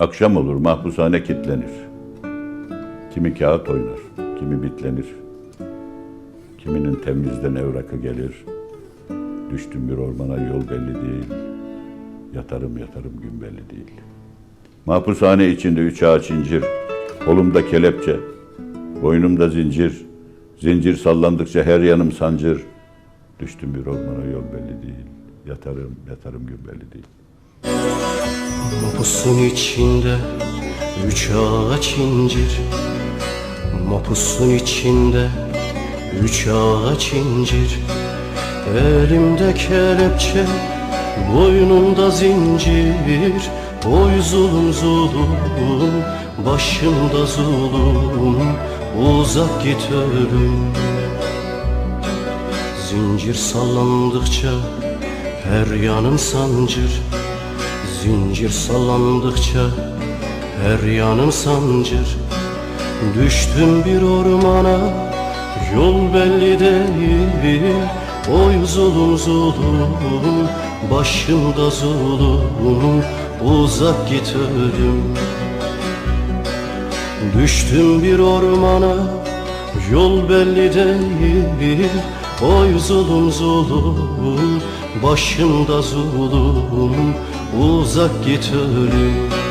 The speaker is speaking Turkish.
Akşam olur mahpushane kilitlenir. Kimi kağıt oynar, kimi bitlenir. Kiminin temizden evrakı gelir. Düştüm bir ormana yol belli değil. Yatarım yatarım gün belli değil. Mahpushane içinde üç ağaç incir. Kolumda kelepçe, boynumda zincir. Zincir sallandıkça her yanım sancır. Düştüm bir ormana yol belli değil. Yatarım yatarım gün belli değil. Mapusun içinde üç ağaç incir. Mapusun içinde üç ağaç incir. Elimde kelepçe, boynumda zincir. Oy zulüm zulüm, başımda zulüm. Uzak git ölüm. Zincir sallandıkça her yanım sancır Zincir sallandıkça her yanım sancır. Düştüm bir ormana yol belli değil Oy zulüm zulüm başımda zulüm Uzak git ölüm. Düştüm bir ormana Yol belli değil Oy zulüm zulüm Başımda zulüm Uzak git ölüm